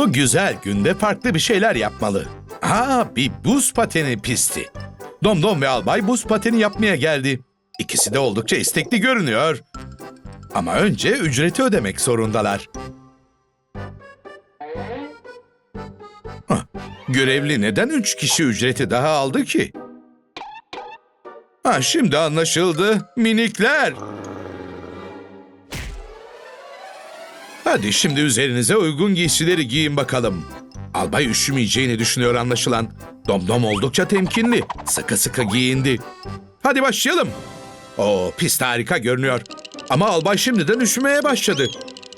Bu güzel günde farklı bir şeyler yapmalı. Ha, bir buz pateni pisti. Domdom ve Albay buz pateni yapmaya geldi. İkisi de oldukça istekli görünüyor. Ama önce ücreti ödemek zorundalar. Görevli neden üç kişi ücreti daha aldı ki? Ha, şimdi anlaşıldı. Minikler. Hadi şimdi üzerinize uygun giysileri giyin bakalım. Albay üşümeyeceğini düşünüyor anlaşılan. Domdom oldukça temkinli. Sıkı sıkı giyindi. Hadi başlayalım. Oo pist harika görünüyor. Ama albay şimdiden üşümeye başladı.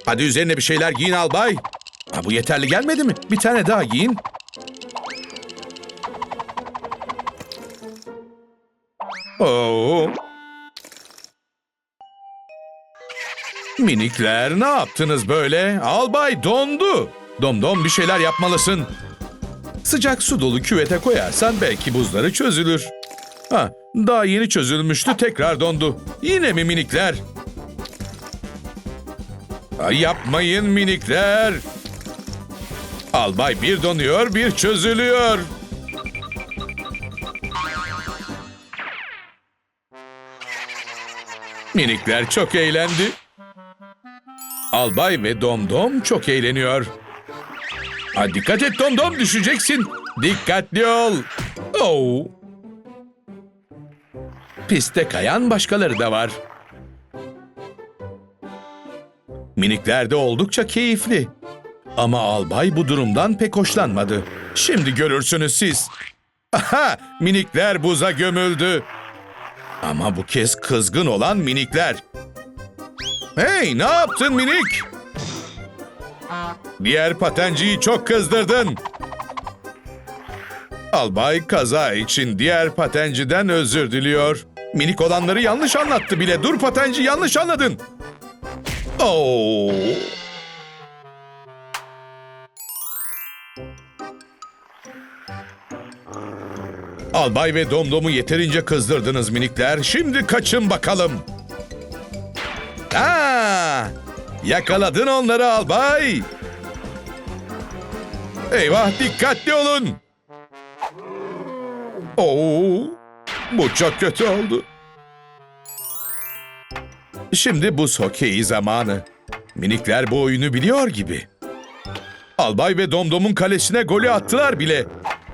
Hadi üzerine bir şeyler giyin albay. Ha, bu yeterli gelmedi mi? Bir tane daha giyin. Oo. Minikler ne yaptınız böyle? Albay dondu. Domdom bir şeyler yapmalısın. Sıcak su dolu küvete koyarsan belki buzları çözülür. Ha, daha yeni çözülmüştü tekrar dondu. Yine mi minikler? Ay yapmayın minikler. Albay bir donuyor bir çözülüyor. Minikler çok eğlendi. Albay ve Domdom çok eğleniyor. Ha, dikkat et Domdom düşeceksin. Dikkatli ol. Oh. Piste kayan başkaları da var. Minikler de oldukça keyifli. Ama albay bu durumdan pek hoşlanmadı. Şimdi görürsünüz siz. Aha, minikler buza gömüldü. Ama bu kez kızgın olan minikler. Hey, ne yaptın minik? Diğer patenciyi çok kızdırdın. Albay kaza için diğer patenciden özür diliyor. Minik olanları yanlış anlattı bile. Dur patenci yanlış anladın. Oo. Albay ve Domdom'u yeterince kızdırdınız minikler. Şimdi kaçın bakalım. Aa, yakaladın onları albay. Eyvah dikkatli olun. Oo, bu çok kötü oldu. Şimdi buz hokeyi zamanı. Minikler bu oyunu biliyor gibi. Albay ve Domdom'un kalesine golü attılar bile.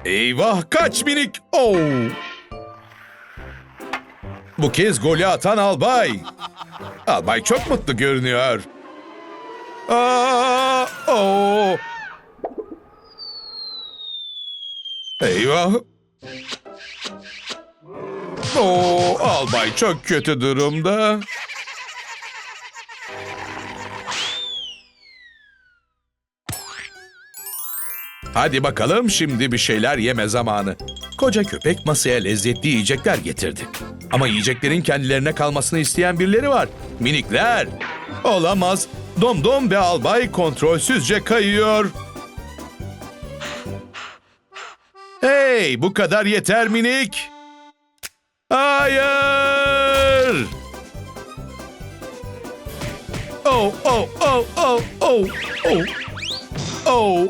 Eyvah kaç minik. Oo. Bu kez golü atan Albay. Albay çok mutlu görünüyor. Aa, oo. Eyvah. Oo, albay çok kötü durumda. Hadi bakalım şimdi bir şeyler yeme zamanı. Koca köpek masaya lezzetli yiyecekler getirdi. Ama yiyeceklerin kendilerine kalmasını isteyen birileri var. Minikler. Olamaz. Domdom ve albay kontrolsüzce kayıyor. Hey bu kadar yeter minik. Hayır. Oh oh oh oh oh oh oh.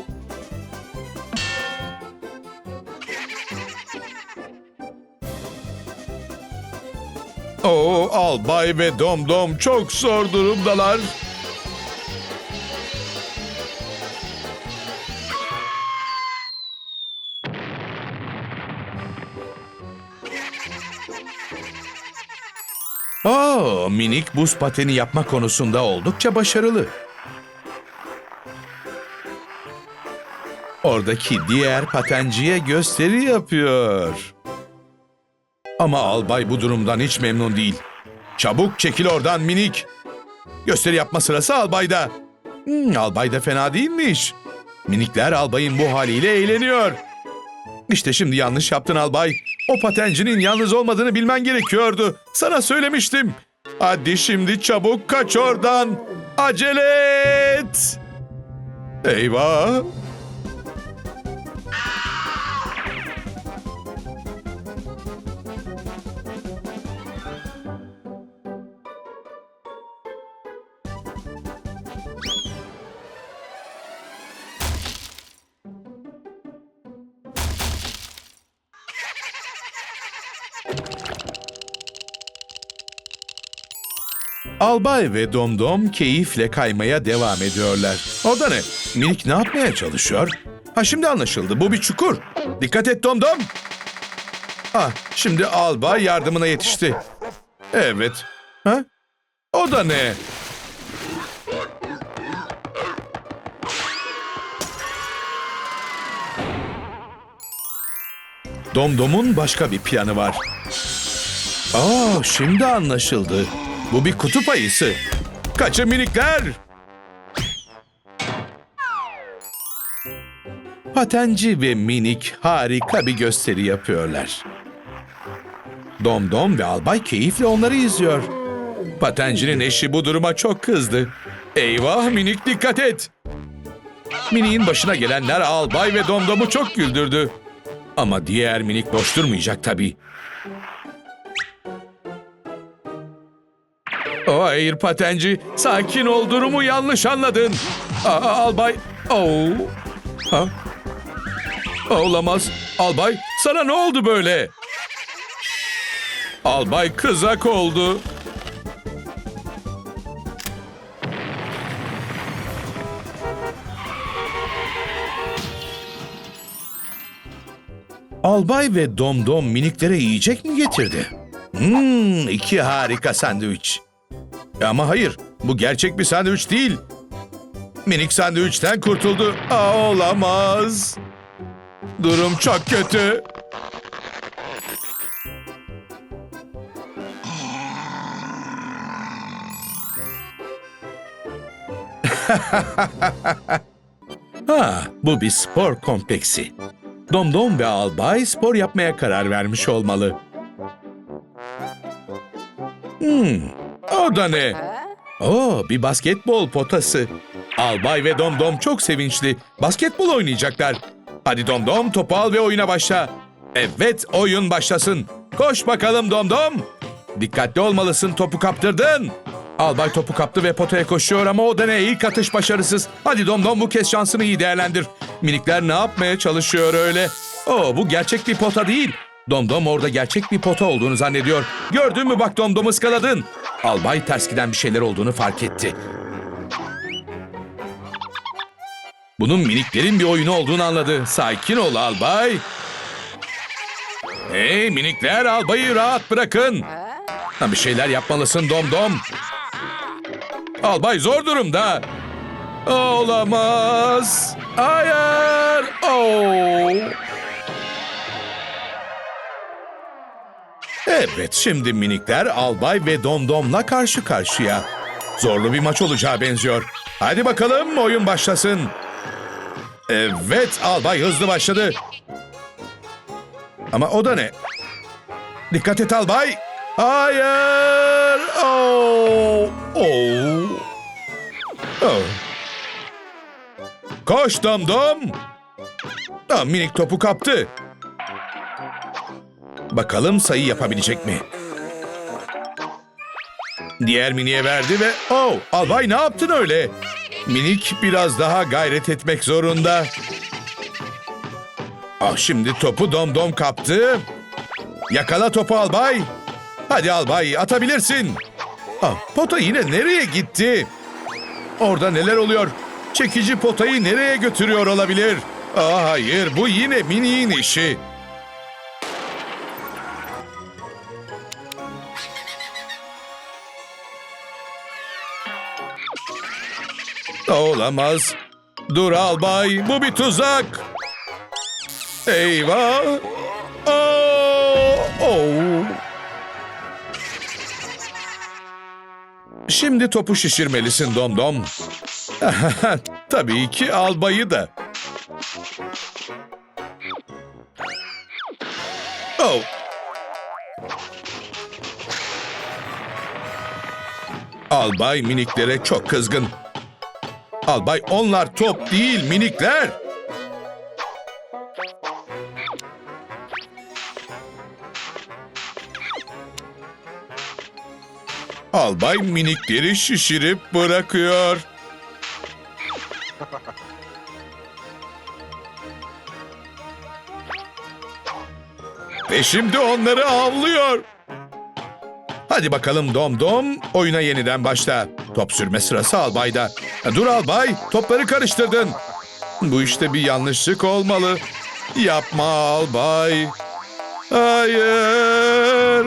Oo, Albay ve Domdom çok zor durumdalar. Oo, minik buz pateni yapma konusunda oldukça başarılı. Oradaki diğer patenciye gösteri yapıyor. Ama albay bu durumdan hiç memnun değil. Çabuk çekil oradan minik. Gösteri yapma sırası albayda. Hmm, albay da fena değilmiş. Minikler albayın bu haliyle eğleniyor. İşte şimdi yanlış yaptın albay. O patencinin yalnız olmadığını bilmen gerekiyordu. Sana söylemiştim. Hadi şimdi çabuk kaç oradan. Acele et. Eyvah. Albay ve Domdom keyifle kaymaya devam ediyorlar. O da ne? Minik ne yapmaya çalışıyor? Ha şimdi anlaşıldı. Bu bir çukur. Dikkat et Domdom. Ah şimdi Albay yardımına yetişti. Evet. Ha? O da ne? Domdom'un başka bir planı var. Aa, şimdi anlaşıldı. Bu bir kutup ayısı. Kaçın minikler. Patenci ve minik harika bir gösteri yapıyorlar. Domdom ve albay keyifle onları izliyor. Patencinin eşi bu duruma çok kızdı. Eyvah minik dikkat et. Miniğin başına gelenler albay ve domdomu çok güldürdü. Ama diğer minik boş durmayacak tabii. O hayır patenci. Sakin ol durumu yanlış anladın. Aa, albay. Oo. Ha? Olamaz. Albay sana ne oldu böyle? Albay kızak oldu. Albay ve Domdom miniklere yiyecek mi getirdi? Hmm, iki harika sandviç. Ama hayır, bu gerçek bir sandviç değil. Minik sandviçten kurtuldu. Aa, olamaz. Durum çok kötü. ha, bu bir spor kompleksi. Domdom ve Albay spor yapmaya karar vermiş olmalı. Hmm, o da ne? Oo, bir basketbol potası. Albay ve Domdom çok sevinçli. Basketbol oynayacaklar. Hadi Domdom topu al ve oyuna başla. Evet, oyun başlasın. Koş bakalım Domdom. Dikkatli olmalısın, topu kaptırdın. Albay topu kaptı ve potaya koşuyor ama o da ne? İlk atış başarısız. Hadi Domdom bu kez şansını iyi değerlendir. Minikler ne yapmaya çalışıyor öyle? Oo, bu gerçek bir pota değil. Domdom orada gerçek bir pota olduğunu zannediyor. Gördün mü bak Domdom ıskaladın. Albay ters giden bir şeyler olduğunu fark etti. Bunun miniklerin bir oyunu olduğunu anladı. Sakin ol albay. Hey minikler albayı rahat bırakın. Ha, bir şeyler yapmalısın Domdom. Albay zor durumda. Olamaz. Hayır. Oo. Evet, şimdi minikler Albay ve Domdom'la karşı karşıya. Zorlu bir maç olacağı benziyor. Hadi bakalım oyun başlasın. Evet, Albay hızlı başladı. Ama o da ne? Dikkat et Albay. Hayır. Oo. Oo. Oh. Koş Domdom. Aa, minik topu kaptı. Bakalım sayı yapabilecek mi? Diğer miniye verdi ve... Oh, albay ne yaptın öyle? Minik biraz daha gayret etmek zorunda. Ah şimdi topu domdom kaptı. Yakala topu albay. Hadi albay atabilirsin. Ah, pota yine nereye gitti? Orada neler oluyor? Çekici potayı nereye götürüyor olabilir? Ah hayır bu yine miniğin işi. Olamaz. Dur albay, bu bir tuzak. Eyvah. Aa, oh. Şimdi topu şişirmelisin Domdom. Tabii ki albayı da. Oh. Albay miniklere çok kızgın. Albay onlar top değil minikler. Albay minikleri şişirip bırakıyor. Ve şimdi onları avlıyor. Hadi bakalım Dom Dom oyuna yeniden başla. Top sürme sırası albayda. Dur albay topları karıştırdın. Bu işte bir yanlışlık olmalı. Yapma albay. Hayır.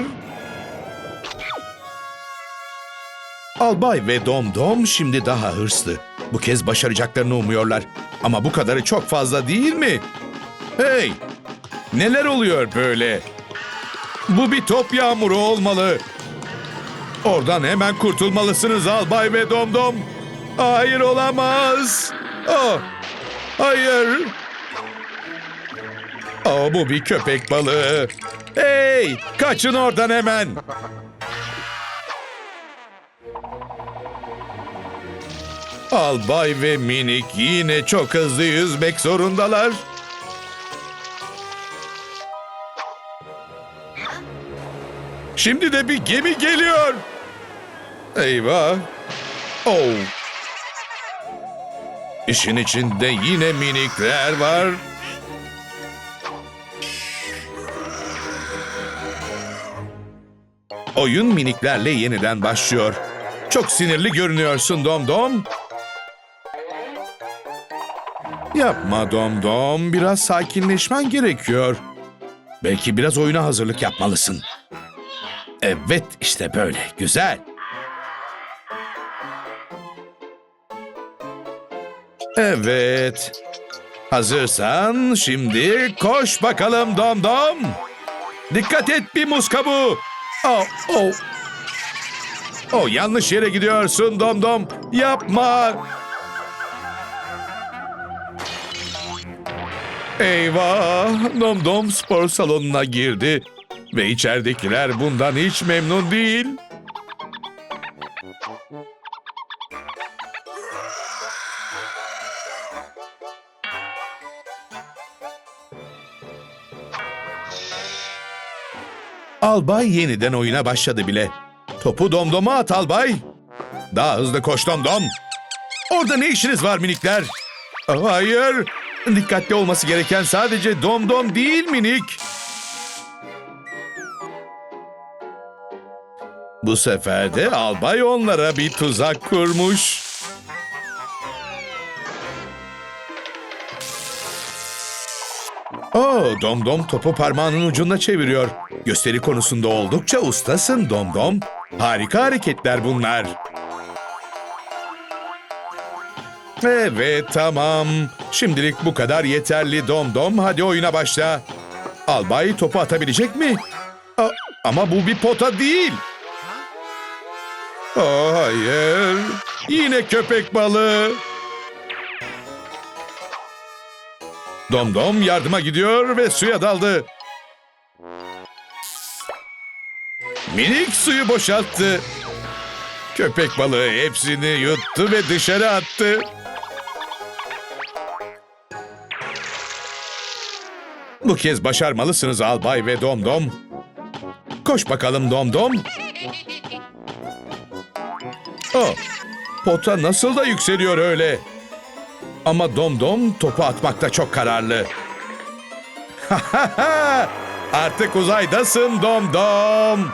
Albay ve Dom Dom şimdi daha hırslı. Bu kez başaracaklarını umuyorlar. Ama bu kadarı çok fazla değil mi? Hey! Neler oluyor böyle? Bu bir top yağmuru olmalı. Oradan hemen kurtulmalısınız Albay ve Dom Dom. Hayır olamaz. Oh, hayır. Oh, bu bir köpek balığı. Hey, kaçın oradan hemen. Albay ve Minik yine çok hızlı yüzmek zorundalar. Şimdi de bir gemi geliyor. Eyvah. Oh. İşin içinde yine minikler var. Oyun miniklerle yeniden başlıyor. Çok sinirli görünüyorsun Dom Dom. Yapma Dom Dom, biraz sakinleşmen gerekiyor. Belki biraz oyuna hazırlık yapmalısın. Evet, işte böyle. Güzel. Evet. Hazırsan şimdi koş bakalım Dom Dom. Dikkat et bir muz kabuğu. Oh, oh. Oh, yanlış yere gidiyorsun Dom Dom. Yapma. Eyvah! Dom Dom spor salonuna girdi. Ve içeridekiler bundan hiç memnun değil. Albay yeniden oyuna başladı bile. Topu domdoma at albay. Daha hızlı koş domdom. Orada ne işiniz var minikler? Hayır. Dikkatli olması gereken sadece domdom değil minik. Bu sefer de albay onlara bir tuzak kurmuş. Oo, Domdom topu parmağının ucunda çeviriyor. Gösteri konusunda oldukça ustasın Domdom. Harika hareketler bunlar. Evet tamam. Şimdilik bu kadar yeterli Domdom. Hadi oyuna başla. Albay topu atabilecek mi? A- ama bu bir pota değil. Oh, hayır. Yine köpek balığı. Domdom yardıma gidiyor ve suya daldı. Minik suyu boşalttı. Köpek balığı hepsini yuttu ve dışarı attı. Bu kez başarmalısınız Albay ve Domdom. Koş bakalım Domdom. Oh, pota nasıl da yükseliyor öyle. Ama Domdom topu atmakta çok kararlı. Artık uzaydasın Domdom.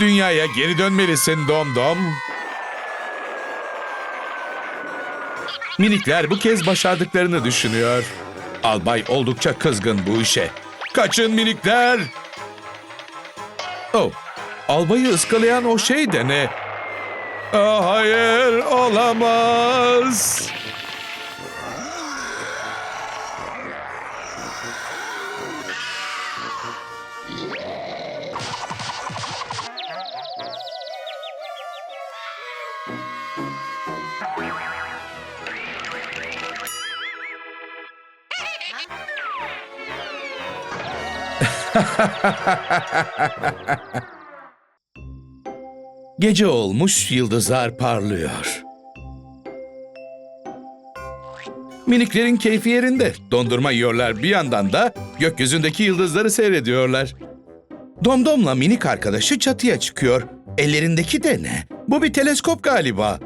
Dünyaya geri dönmelisin Domdom. Minikler bu kez başardıklarını düşünüyor. Albay oldukça kızgın bu işe. Kaçın minikler! Oh, albayı ıskalayan o şey de ne? Ah, hayır, olamaz. Gece olmuş, yıldızlar parlıyor. Miniklerin keyfi yerinde. Dondurma yiyorlar bir yandan da gökyüzündeki yıldızları seyrediyorlar. Domdom'la minik arkadaşı çatıya çıkıyor. Ellerindeki de ne? Bu bir teleskop galiba.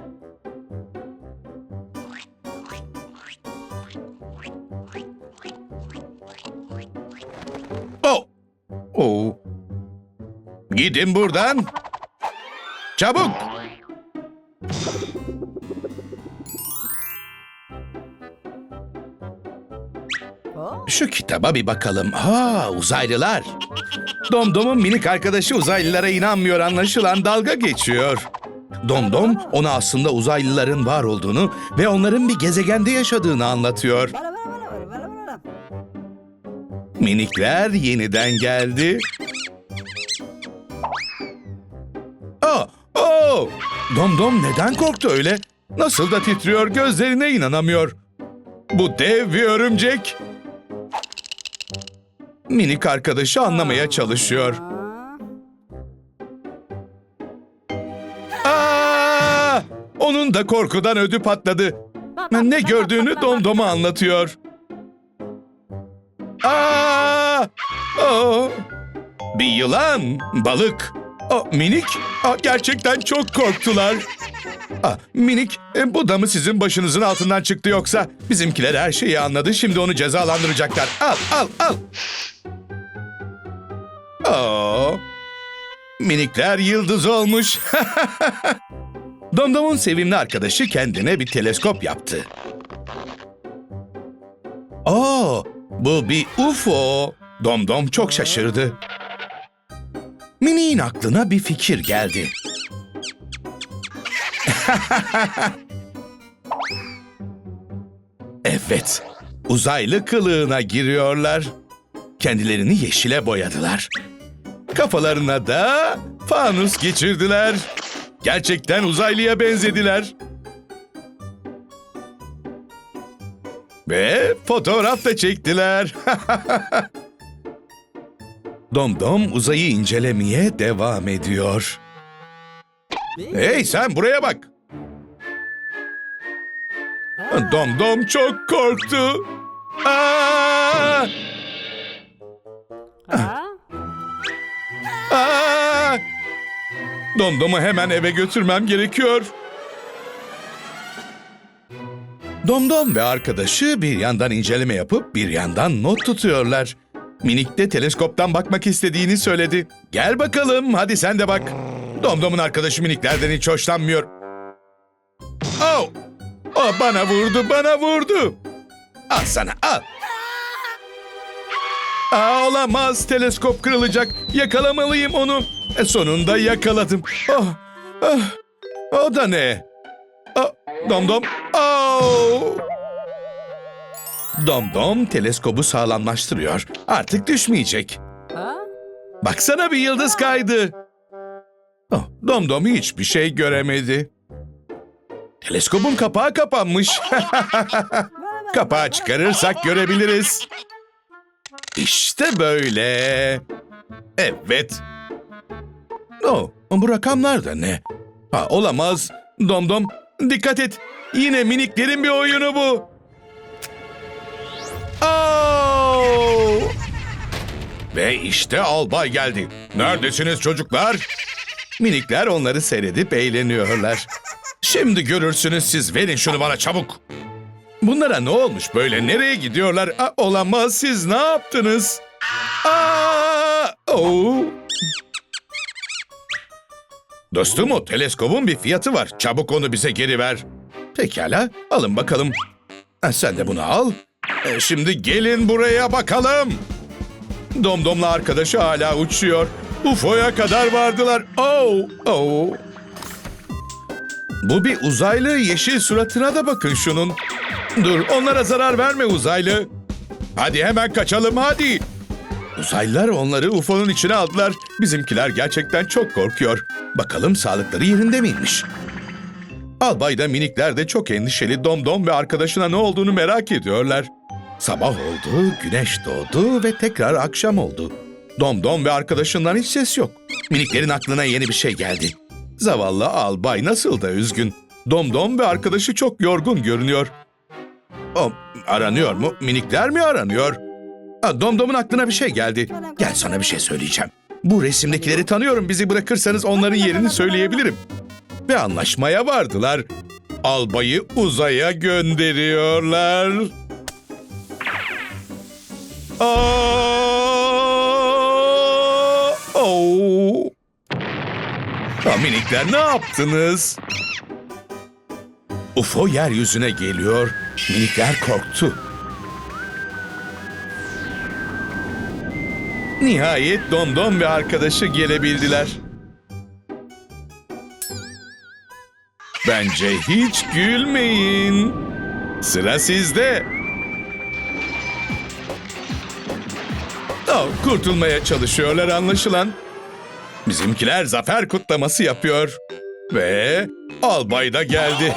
Gidin buradan. Çabuk. Şu kitaba bir bakalım. Ha uzaylılar. Domdom'un minik arkadaşı uzaylılara inanmıyor anlaşılan dalga geçiyor. Domdom ona aslında uzaylıların var olduğunu ve onların bir gezegende yaşadığını anlatıyor. Minikler yeniden geldi. Domdom neden korktu öyle? Nasıl da titriyor, gözlerine inanamıyor. Bu dev bir örümcek. Minik arkadaşı anlamaya çalışıyor. Aa! Onun da korkudan ödü patladı. Ne gördüğünü Domdom'a anlatıyor. Aa! Oo! Bir yılan, balık. Aa, minik, Aa, gerçekten çok korktular. Aa, minik, e, bu da mı sizin başınızın altından çıktı yoksa? Bizimkiler her şeyi anladı, şimdi onu cezalandıracaklar. Al, al, al. Aa, minikler yıldız olmuş. Domdom'un sevimli arkadaşı kendine bir teleskop yaptı. Aa, bu bir UFO. Domdom çok şaşırdı. Mini'nin aklına bir fikir geldi. evet, uzaylı kılığına giriyorlar. Kendilerini yeşile boyadılar. Kafalarına da fanus geçirdiler. Gerçekten uzaylıya benzediler. Ve fotoğraf da çektiler. Domdom uzayı incelemeye devam ediyor. Hey sen buraya bak. Domdom çok korktu. Aa! Aa! Domdom'u hemen eve götürmem gerekiyor. Domdom ve arkadaşı bir yandan inceleme yapıp bir yandan not tutuyorlar. Minik de teleskoptan bakmak istediğini söyledi. Gel bakalım hadi sen de bak. Domdom'un arkadaşı miniklerden hiç hoşlanmıyor. Oh! Oh, bana vurdu bana vurdu. Al sana al. Aa, olamaz teleskop kırılacak. Yakalamalıyım onu. E, sonunda yakaladım. Oh, ah, o da ne? Ah, domdom. Oh! Domdom teleskobu sağlamlaştırıyor. Artık düşmeyecek. Baksana bir yıldız kaydı. Oh, Domdom hiçbir şey göremedi. Teleskobun kapağı kapanmış. Kapağı çıkarırsak görebiliriz. İşte böyle. Evet. Oh, bu rakamlar da ne? Ha, olamaz. Domdom, dikkat et. Yine miniklerin bir oyunu bu. Oh! Ve işte albay geldi. Neredesiniz çocuklar? Minikler onları seyredip eğleniyorlar. Şimdi görürsünüz siz verin şunu bana çabuk. Bunlara ne olmuş böyle? Nereye gidiyorlar? Aa, olamaz siz ne yaptınız? Aa! Oo! Dostum o teleskobun bir fiyatı var. Çabuk onu bize geri ver. Pekala alın bakalım. Ha, sen de bunu al. E, şimdi gelin buraya bakalım. Domdom'la arkadaşı hala uçuyor. UFO'ya kadar vardılar. Oh, oh. Bu bir uzaylı yeşil suratına da bakın şunun. Dur onlara zarar verme uzaylı. Hadi hemen kaçalım hadi. Uzaylılar onları UFO'nun içine aldılar. Bizimkiler gerçekten çok korkuyor. Bakalım sağlıkları yerinde miymiş? Albay da minikler de çok endişeli Domdom ve arkadaşına ne olduğunu merak ediyorlar. Sabah oldu, güneş doğdu ve tekrar akşam oldu. Domdom ve arkadaşından hiç ses yok. Miniklerin aklına yeni bir şey geldi. Zavallı albay nasıl da üzgün. Domdom ve arkadaşı çok yorgun görünüyor. O aranıyor mu? Minikler mi aranıyor? Ha, Domdom'un aklına bir şey geldi. Gel sana bir şey söyleyeceğim. Bu resimdekileri tanıyorum. Bizi bırakırsanız onların yerini söyleyebilirim. Ve anlaşmaya vardılar. Albayı uzaya gönderiyorlar. Aa! Oo! Ha, minikler ne yaptınız? UFO yeryüzüne geliyor. Minikler korktu. Nihayet Domdom ve arkadaşı gelebildiler. Bence hiç gülmeyin. Sıra sizde. Kurtulmaya çalışıyorlar anlaşılan. Bizimkiler zafer kutlaması yapıyor. Ve albay da geldi.